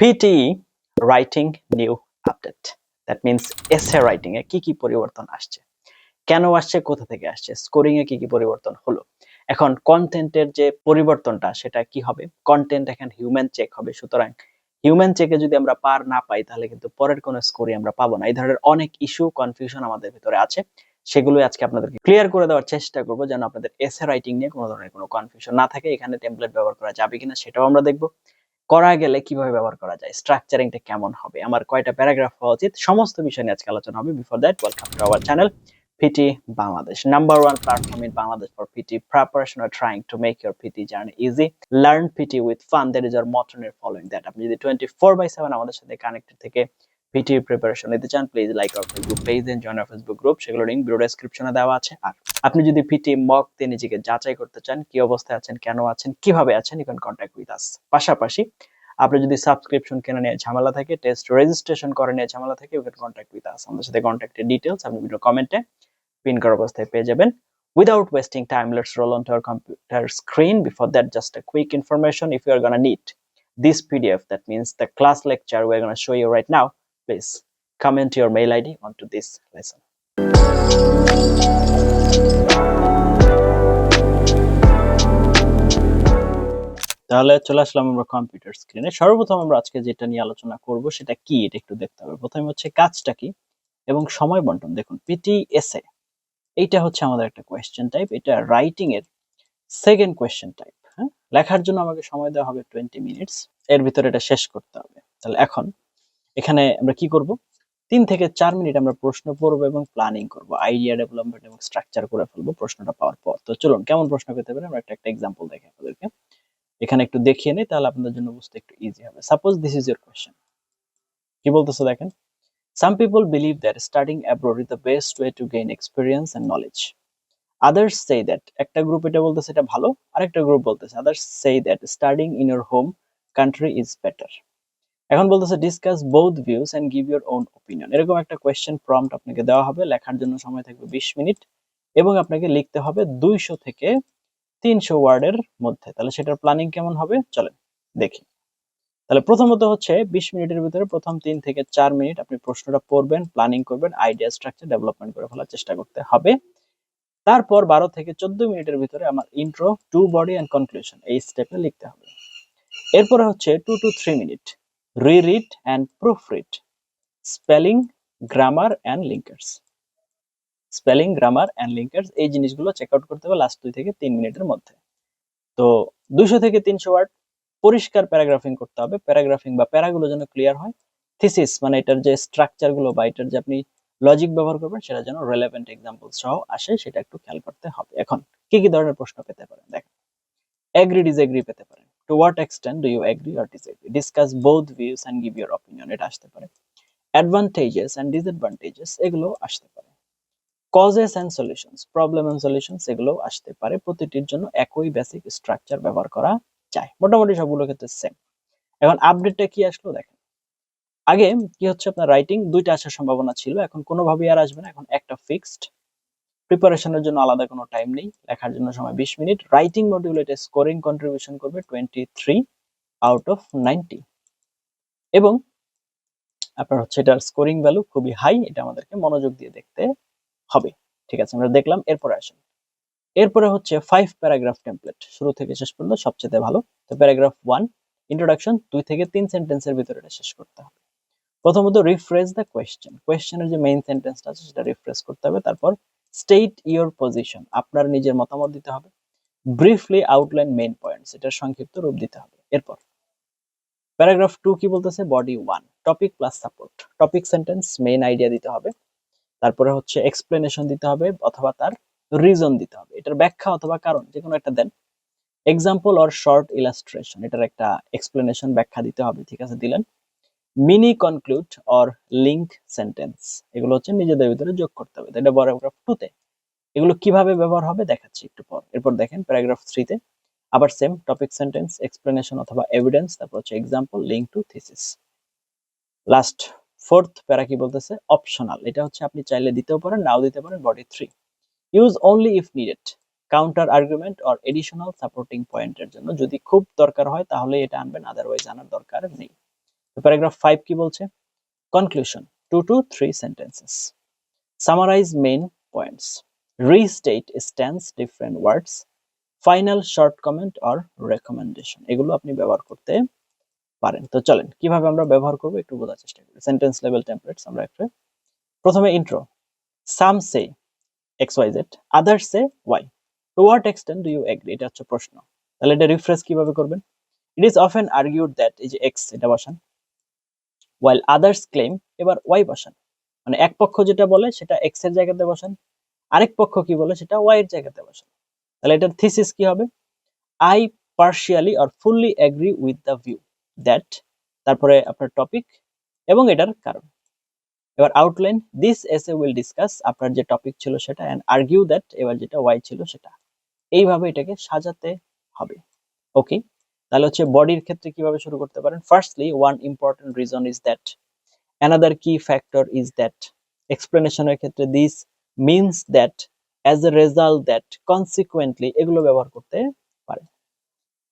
PTE writing new update. That means essay writing এ কি কি পরিবর্তন আসছে? কেন আসছে? কোথা থেকে আসছে? স্কোরিং এ কি কি পরিবর্তন হলো? এখন কন্টেন্টের যে পরিবর্তনটা, সেটা কি হবে? কন্টেন্ট এখন হিউম্যান চেক হবে। সুতরাং হিউম্যান চেকে যদি আমরা পার না পাই, তাহলে কিন্তু পরের কোনো স্কোরই আমরা পাবো না। এই ধরনের অনেক ইস্যু কনফিউশন আমাদের ভিতরে আছে। সেগুলো আজকে আপনাদেরকে ক্লিয়ার করে দেওয়ার চেষ্টা করব যেন আপনাদের এসে রাইটিং নিয়ে কোনো ধরনের কোনো কনফিউশন না থাকে। এখানে টেমপ্লেট ব্যবহার করা যাবে কিনা সেটাও আমরা দেখব। করা গেলে কীভাবে ব্যবহার করা যায় স্ট্রাকচারিংটা কেমন হবে? আমার কয়টা প্যারাগ্রাফ হওয়া উচিত? সমস্ত বিষয় নিয়ে আজকে আলোচনা হবে। Before that welcome to our channel PT Bangladesh number one platform in Bangladesh for PT preparation or trying to make your PT journey easy. Learn PT with fun. That is our motto in following that. আপনি যদি 24 by 7 আমাদের সাথে connected থেকে PT preparation নিতে চান please like our Facebook page and join our Facebook group সেগুলো link video ডেসক্রিপশনে দেওয়া আছে। আর আপনি যদি পিটি মক দিয়ে নিজেকে যাচাই করতে চান, কি অবস্থায় আছেন, কেন আছেন, কীভাবে আছেন you can contact with us পাশাপাশি আপনি যদি সাবস্ক্রিপশন কেনা নিয়ে ঝামেলা থাকে টেস্ট রেজিস্ট্রেশন করে নিয়ে ঝামেলা থাকে you can contact with us আমাদের সাথে কন্ট্যাক্টের ডিটেলস আপনি ভিডিও কমেন্টে পিন করা অবস্থায় পেয়ে যাবেন। Without wasting time, let's roll onto our computer screen before that, just a quick information, if you are to need this pdf that the class lecture we're going to show you right now please comment your mail id onto this lesson. তাহলে চলে আসলাম আমরা computer স্ক্রিনে সর্বপ্রথম আমরা আজকে যেটা নিয়ে আলোচনা করব, সেটা কি? এটা একটু দেখতে হবে। প্রথমে হচ্ছে কাজটা কি এবং সময় বন্টন। দেখুন পিটি এসএ এইটা হচ্ছে আমাদের একটা কোয়েশ্চেন টাইপ এটা রাইটিং এর সেকেন্ড কোয়েশ্চেন টাইপ হ্যাঁ? লেখার জন্য আমাকে সময় দেওয়া হবে টোয়েন্টি মিনিটস এর ভিতরে এটা শেষ করতে হবে। তাহলে এখন এখানে আমরা কি করব? তিন থেকে চার মিনিট আমরা প্রশ্ন পড়ব এবং প্ল্যানিং করব আইডিয়া ডেভেলপমেন্ট এবং স্ট্রাকচার করে ফেলব প্রশ্নটা পাওয়ার পর। তো চলুন, কেমন প্রশ্ন পেতে পারে? আমরা একটা একটা এক্সাম্পল দেখে আপনাদেরকে। এখানে একটু দেখিয়ে নিই, তাহলে আপনাদের জন্য বুঝতে একটু ইজি হবে। Suppose this is your question কি বলতেছে দেখেন? Some people believe that studying abroad is the best way to gain experience and knowledge others say that একটা গ্রুপ এটা বলতেছে, এটা ভালো। আরেকটা গ্রুপ বলতেছে others say that studying in your home country is better এখন বলতেছে discuss both views and give your own opinion এরকম একটা কোয়েশ্চেন প্রম্পট আপনাকে দেওয়া হবে, লেখার জন্য সময় থাকবে বিশ মিনিট, এবং আপনাকে লিখতে হবে দুইশো থেকে তিনশো ওয়ার্ডের মধ্যে। তাহলে সেটার প্ল্যানিং কেমন হবে? চলেন দেখি। তাহলে প্রথমত হচ্ছে, বিশ মিনিটের ভিতরে প্রথম তিন থেকে চার মিনিট আপনি প্রশ্নটা পড়বেন প্ল্যানিং করবেন আইডিয়া স্ট্রাকচার ডেভেলপমেন্ট করে ফেলার চেষ্টা করতে হবে। তারপর বারো থেকে চোদ্দ মিনিটের ভিতরে আমার intro to body and conclusion এই স্টেপে লিখতে হবে। এরপরে হচ্ছে two to three minute reread and proofread spelling grammar and linkers spelling grammar and linkers এই জিনিসগুলো চেক আউট করতে হবে লাস্ট দুই থেকে তিন মিনিটের মধ্যে। তো দুশো থেকে তিনশো ওয়ার্ড পরিষ্কার প্যারাগ্রাফিং করতে হবে। প্যারাগ্রাফিং বা প্যারাগুলো যেন ক্লিয়ার হয়। থিসিস মানে এটার যে স্ট্রাকচারগুলো বা এটার যে আপনি লজিক ব্যবহার করবেন, সেটা যেন রেলেভেন্ট এক্সাম্পল সহ আসে, সেটা একটু খেয়াল করতে হবে। এখন, কি কি ধরনের প্রশ্ন পেতে পারেন? দেখেন। এগ্রি ডিসএগ্রি পেতে পারেন। To what extent do you agree or disagree discuss both views and give your opinion এটা আসতে পারে। অ্যাডভান্টেজেস অ্যান্ড ডিসঅ্যাডভান্টেজেস এগুলো আসতে পারে। Causes and solutions problem and solutions এগুলো আসতে পারে। প্রতিটির জন্য একই বেসিক স্ট্রাকচার ব্যবহার করা যায়। মোটামুটি সবগুলো ক্ষেত্রে সেম এখন আপডেটটা কি আসলো দেখেন। আগে কি হচ্ছে, আপনার রাইটিং দুইটা আসার সম্ভাবনা ছিল। এখন কোনোভাবেই আর আসবে না। এখন একটা ফিক্সড প্রিপারেশনের জন্য আলাদা কোনো টাইম নেই, লেখার জন্য সময় বিশ মিনিট। রাইটিং মডিউল এটা স্কোরিং কন্ট্রিবিউশন করবে twenty three out of ninety এবং আপনার হচ্ছে এটার স্কোরিং ভ্যালু খুবই হাই এটা আমাদেরকে মনোযোগ দিয়ে দেখতে হবে। ঠিক আছে, আমরা দেখলাম, এরপরে আসেন। এরপরে হচ্ছে ফাইভ প্যারাগ্রাফ টেমপ্লেট শুরু থেকে শেষ পর্যন্ত সবচেয়ে ভালো। তো প্যারাগ্রাফ ওয়ান ইন্ট্রোডাকশন দুই থেকে তিন সেন্টেন্সের ভিতরে এটা শেষ করতে হবে। প্রথমত রিফ্রেশ দ্য কোয়েশ্চেন কোয়েশ্চেনের যে মেইন সেন্টেন্সটা আছে, সেটা রিফ্রেশ করতে হবে। তারপর স্টেট ইওর পজিশন আপনার নিজের মতামত দিতে হবে। ব্রিফলি আউটলাইন মেইন পয়েন্টস এটার সংক্ষিপ্ত রূপ দিতে হবে। এরপর প্যারাগ্রাফ টু কি বলতেছে? Body one topic plus support topic sentence main idea দিতে হবে। তারপরে হচ্ছে এক্সপ্লেনেশন দিতে হবে অথবা তার রিজন দিতে হবে। এটার ব্যাখ্যা অথবা কারণ যে কোনো একটা দেন। এক্সাম্পল অর শর্ট ইলাস্ট্রেশন এটার একটা এক্সপ্লেনেশন ব্যাখ্যা দিতে হবে। ঠিক আছে, দিলেন? Mini conclude or link sentence এগুলো হচ্ছে নিজেদের ভিতরে যোগ করতে হবে। এটা প্যারাগ্রাফ টুতে এগুলো কীভাবে ব্যবহার হবে দেখাচ্ছি একটু পর। এরপর দেখেন প্যারাগ্রাফ থ্রিতে আবার সেম টপিক সেন্টেন্স এক্সপ্লেনেশন অথবা এভিডেন্স তারপর হচ্ছে example link to thesis last fourth para কি বলতেছে? অপশনাল এটা হচ্ছে আপনি চাইলে দিতেও পারেন, নাও দিতে পারেন body three use only if needed counter argument or additional supporting পয়েন্টের জন্য। যদি খুব দরকার হয়, তাহলে এটা আনবেন আদারওয়াইজ আনার দরকার নেই। প্যারাগ্রাফ ফাইভ কি বলছে? Conclusion two to three sentences summarize main points restate stance different words final short comment or recommendation এগুলো আপনি ব্যবহার করতে পারেন। তো চলেন, কীভাবে আমরা ব্যবহার করব একটু বোঝার চেষ্টা করি। সেন্টেন্স লেভেল টেমপ্লেটস আমরা একটা প্রথমে intro some say X Y Z others say Y to what extent do you agree এটা হচ্ছে প্রশ্ন। তাহলে এটা রিফ্রেশ কীভাবে করবেন? It is often argued that এই যে এক্স এটা বসান। ওয়াইল আদার্স ক্লেম এবার ওয়াই বসান। মানে এক পক্ষ যেটা বলে সেটা এক্সের জায়গাতে বসান, আরেক পক্ষ কি বলে সেটা ওয়াই এর জায়গাতে বসান। তাহলে এটার থিসিস কি হবে? I partially or fully agree with the view that তারপরে আপনার টপিক এবং এটার কারণ। এবার outline this essay will discuss আপনার যে টপিক ছিল সেটা অ্যান্ড আর্গিউ দ্যাট এবার যেটা ওয়াই ছিল সেটা। এইভাবে এটাকে সাজাতে হবে। ওকে তাহলে হচ্ছে বডির ক্ষেত্রে কীভাবে শুরু করতে পারেন? Firstly one important reason is that another key factor is that এক্সপ্লেনেশনের ক্ষেত্রে this means that as a result that consequently এগুলো ব্যবহার করতে পারে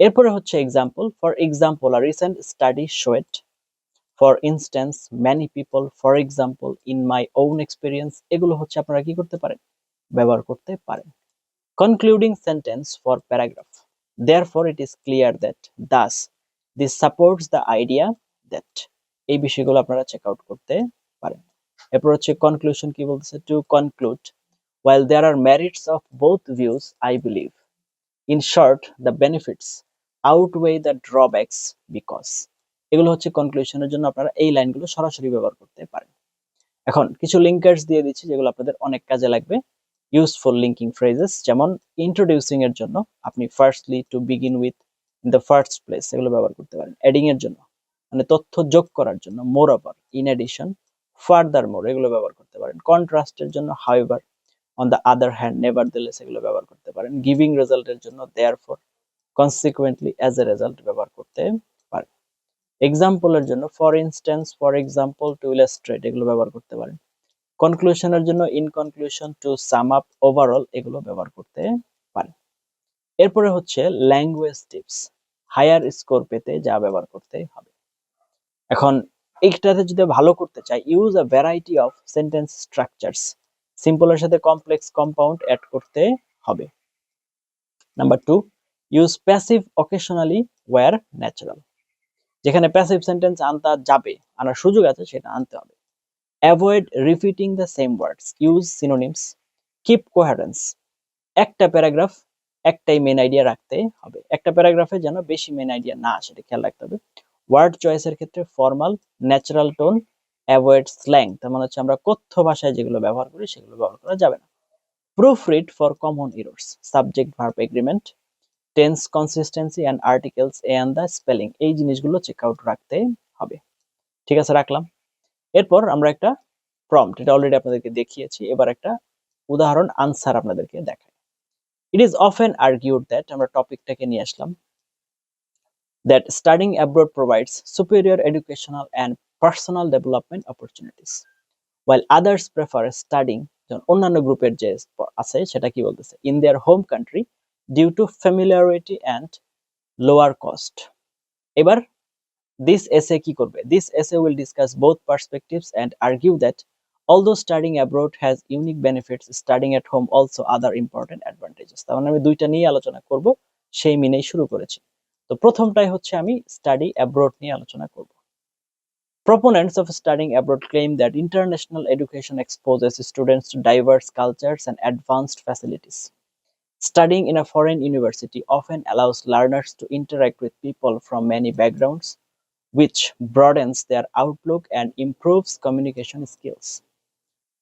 এরপরে হচ্ছে example for example R recent study showed for instance many people for example in my own experience এগুলো হচ্ছে আপনারা কি করতে পারেন? ব্যবহার করতে পারেন। Concluding sentence for paragraph therefore it is clear that thus this supports the idea that এই বিষয়গুলো আপনারা চেক আউট করতে পারেন এরপর হচ্ছে কনক্লুশন কি বলতেছে to conclude while there are merits of both views i believe in short the benefits outweigh the drawbacks because এগুলো হচ্ছে কনক্লুশনের জন্য আপনারা এই লাইনগুলো সরাসরি ব্যবহার করতে পারেন এখন কিছু লিঙ্কার্স দিয়ে দিচ্ছি যেগুলো আপনাদের অনেক কাজে লাগবে ইউজফুল লিঙ্কিং ফ্রেজেস যেমন ইন্ট্রোডিউসিং এর জন্য আপনি firstly to begin with in the first place এগুলো ব্যবহার করতে পারেন। এডিং এর জন্য মানে তথ্য যোগ করার জন্য moreover in addition furthermore এগুলো ব্যবহার করতে পারেন। কন্ট্রাস্টের জন্য however on the other hand nevertheless এগুলো ব্যবহার করতে পারেন। গিভিং রেজাল্টের জন্য therefore consequently as a result ব্যবহার করতে পারেন। এক্সাম্পলের জন্য for instance for example to illustrate এগুলো ব্যবহার করতে পারেন। কনক্লুশনের জন্য in conclusion to sum up overall এগুলো ব্যবহার করতে পারেন এরপরে হচ্ছে ল্যাঙ্গুয়েজ টিপস হায়ার স্কোর পেতে যা ব্যবহার করতে হবে। এখন এইটাতে যদি ভালো করতে চাই use a variety of sentence structures সিম্পলের সাথে কমপ্লেক্স কম্পাউন্ড অ্যাড করতে হবে। Number two use passive occasionally where natural যেখানে প্যাসিভ সেন্টেন্স আনতে যাবে, আনার সুযোগ আছে, সেটা আনতে হবে। Avoid repeating the same words use synonyms keep coherence একটা প্যারাগ্রাফ একটাই মেন আইডিয়া রাখতে হবে। একটা প্যারাগ্রাফে যেন বেশি মেন আইডিয়া না আসে খেয়াল রাখতে হবে। ওয়ার্ড চয়েসের ক্ষেত্রে formal natural tone avoid slang তার মানে হচ্ছে আমরা কথ্য ভাষায় যেগুলো ব্যবহার করি, সেগুলো ব্যবহার করা যাবে না। Proofread for common errors subject verb agreement tense consistency and articles a and the spelling এই জিনিসগুলো চেক আউট রাখতে হবে। ঠিক আছে, রাখলাম। এরপর আমরা একটা প্রম্পট এটা অলরেডি আপনাদেরকে দেখিয়েছি। এবার একটা উদাহরণ আনসার আপনাদেরকে দেখাই। It is often argued that আমরা টপিকটাকে নিয়ে আসলাম that studying abroad provides superior educational and personal development opportunities while others prefer studying যেমন অন্যান্য গ্রুপের যে আছে, সেটা কি বলতেছে? In their home country due to familiarity and lower cost এবার দিস এসে কি করবে this essay will discuss both argue that although studying abroad has unique benefits studying at home also other important advantages তার মানে আমি দুইটা নিয়ে আলোচনা করব সেই মিনেই শুরু করেছি তো প্রথমটাই হচ্ছে আমি স্টাডি অ্যাব্রোড নিয়ে আলোচনা করব Proponents of studying abroad claim that international education exposes students to diverse cultures and advanced facilities. Studying in a foreign university often allows learners to interact with people from many backgrounds, which broadens their outlook and improves communication skills.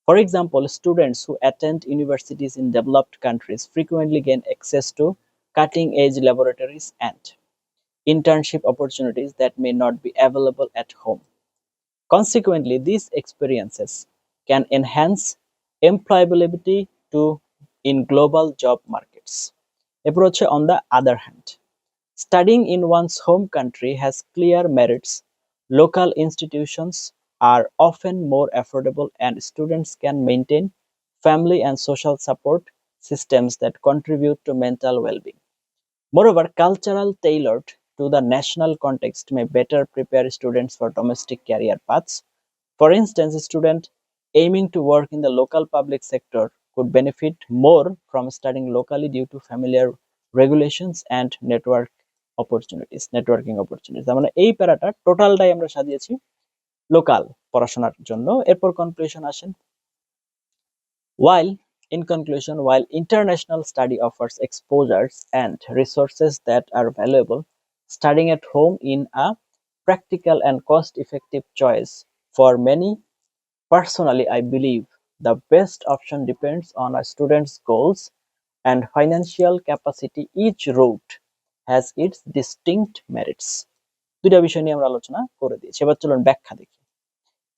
For example, students who attend universities in developed countries frequently gain access to cutting edge laboratories and internship opportunities that may not be available at home. Consequently, these experiences can enhance employability to in global job markets. Approach on the other hand, studying in one's home country has clear merits. Local institutions are often more affordable and students can maintain family and social support systems that contribute to mental well-being. Moreover, cultural tailored to the national context may better prepare students for domestic career paths. For instance, a student aiming to work in the local public sector could benefit more from studying locally due to familiar regulations and network opportunities networking opportunities মানে এই প্যারাটা টোটালটাই আমরা সাজিয়েছি local পড়াশোনার জন্য। এরপর conclusion আসেন। While in conclusion while international study offers exposures and resources that are valuable studying at home in a practical and cost effective choice for many personally I believe the best option depends on a students goals and financial capacity each route has its distinct merits দুইটা বিষয় নিয়ে আমরা আলোচনা করে দিয়েছি। এবার চলুন ব্যাখ্যা দেখি।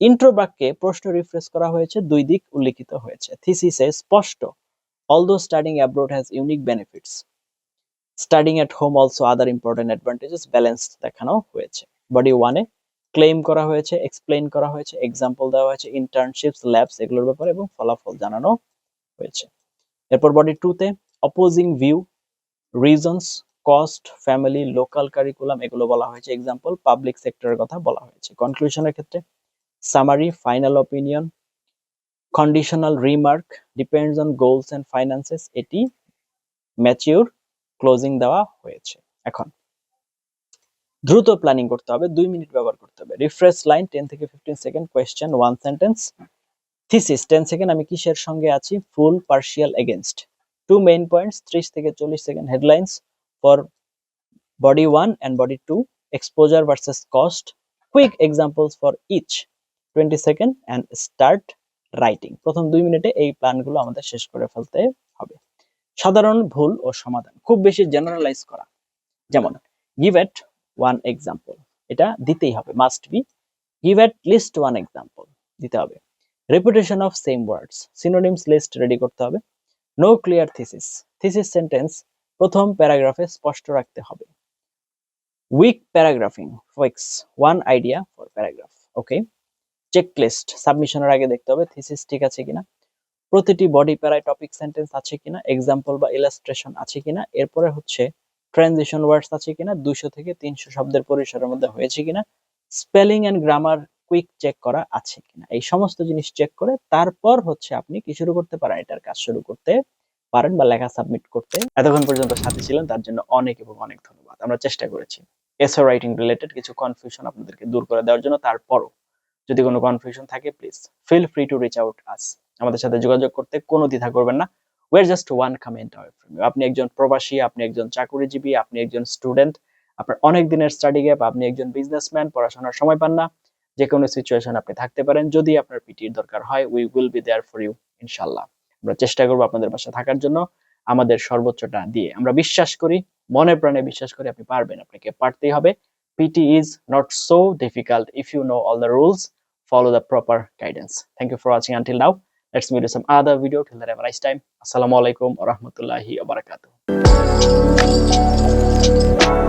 ইন্ট্রো বাক্যে প্রশ্ন রিফ্রেশ করা হয়েছে, দুই দিক উল্লেখিত হয়েছে। থিসিসে স্পষ্ট, although studying abroad has unique benefits, studying at home also other important advantages balance দেখানো হয়েছে। বডি ওয়ানে ক্লেম করা হয়েছে এক্সপ্লেইন করা হয়েছে এক্সাম্পল দেওয়া হয়েছে ইন্টার্নশিপস ল্যাবস এগুলোর ব্যাপারে এবং ফলাফল জানানো হয়েছে। এরপর বডি টুতে opposing view reasons cost family local curriculum এগুলো বলা হয়েছে। এক্সাম্পল পাবলিক সেক্টরের কথা বলা হয়েছে। কনক্লুশনের ক্ষেত্রে summary final opinion, conditional remark depends on goals and finances এটি ম্যাচিউর ক্লোজিং দেওয়া হয়েছে। এখন দ্রুত প্ল্যানিং করতে হবে দুই মিনিট ব্যবহার করতে হবে। রিফ্রেশ লাইন টেন থেকে fifteen second question one sentence thesis ten second আমি কিসের সঙ্গে আছি? Full partial against two main points ত্রিশ থেকে চল্লিশ second headlines for body one and body two exposure versus cost quick examples for each twenty second and start writing প্রথম দুই মিনিটে এই প্ল্যানগুলো আমাদের শেষ করে ফেলতে হবে। সাধারণ ভুল ও সমাধান। খুব বেশি জেনারেলাইজ করা। যেমন গিভ এট ওয়ান এক্সাম্পল এটা দিতেই হবে। Must be give at least one example দিতে হবে। Repetition of same words synonyms list ready করতে হবে। No clear thesis thesis sentence প্রথম প্যারাগ্রাফে স্পষ্ট রাখতে হবে। Weak paragraphing fix one idea for paragraph okay checklist সাবমিশনের আগে দেখতে হবে থিসিস ঠিক আছে কিনা? প্রতিটি বডি প্যারায় টপিক সেন্টেন্স আছে কিনা? এক্সাম্পল বা ইলাস্ট্রেশন আছে কিনা? এরপরে হচ্ছে ট্রানজিশন ওয়ার্ডস আছে কিনা? দুইশো থেকে তিনশো শব্দের পরিসরের মধ্যে হয়েছে কিনা? Spelling and grammar quick check করা আছে কিনা? এই সমস্ত জিনিস চেক করে তারপর হচ্ছে আপনি কি শুরু করতে পারেন? এটার কাজ শুরু করতে পারেন বা লেখা সাবমিট করতে। এতক্ষণ পর্যন্ত সাথে ছিলেন, তার জন্য অনেক এবং অনেক ধন্যবাদ। আমরা চেষ্টা করেছি এসও রাইটিং রিলেটেড কিছু কনফিউশন আপনাদেরকে দূর করে দেওয়ার জন্য। তারপরও যদি কোনো কনফিউশন থাকে please feel free to reach out us আমাদের সাথে যোগাযোগ করতে কোনো দ্বিধা করবেন না। We're just one comment away from you আপনি একজন প্রবাসী, আপনি একজন চাকুরিজীবী, আপনি একজন স্টুডেন্ট আপনার অনেক দিনের স্টাডি গ্যাপ আপনি একজন বিজনেসম্যান পড়াশোনার সময় পান না। যে কোনো সিচুয়েশন আপনি থাকতে পারেন। যদি আপনার পিটির দরকার হয় we will be there for you ইনশাল্লাহ আমরা চেষ্টা করব আপনাদের পাশে থাকার জন্য আমাদের সর্বোচ্চটা দিয়ে। আমরা বিশ্বাস করি, মনে প্রাণে বিশ্বাস করি আপনি পারবেন, আপনাকে পারতেই হবে। PT is not so difficult if you know all the rules follow the proper guidance thank you for watching until now let's meet some other video till the rice time আসসালামু আলাইকুম ও রহমতুল্লাহি আবারকাতু Thank.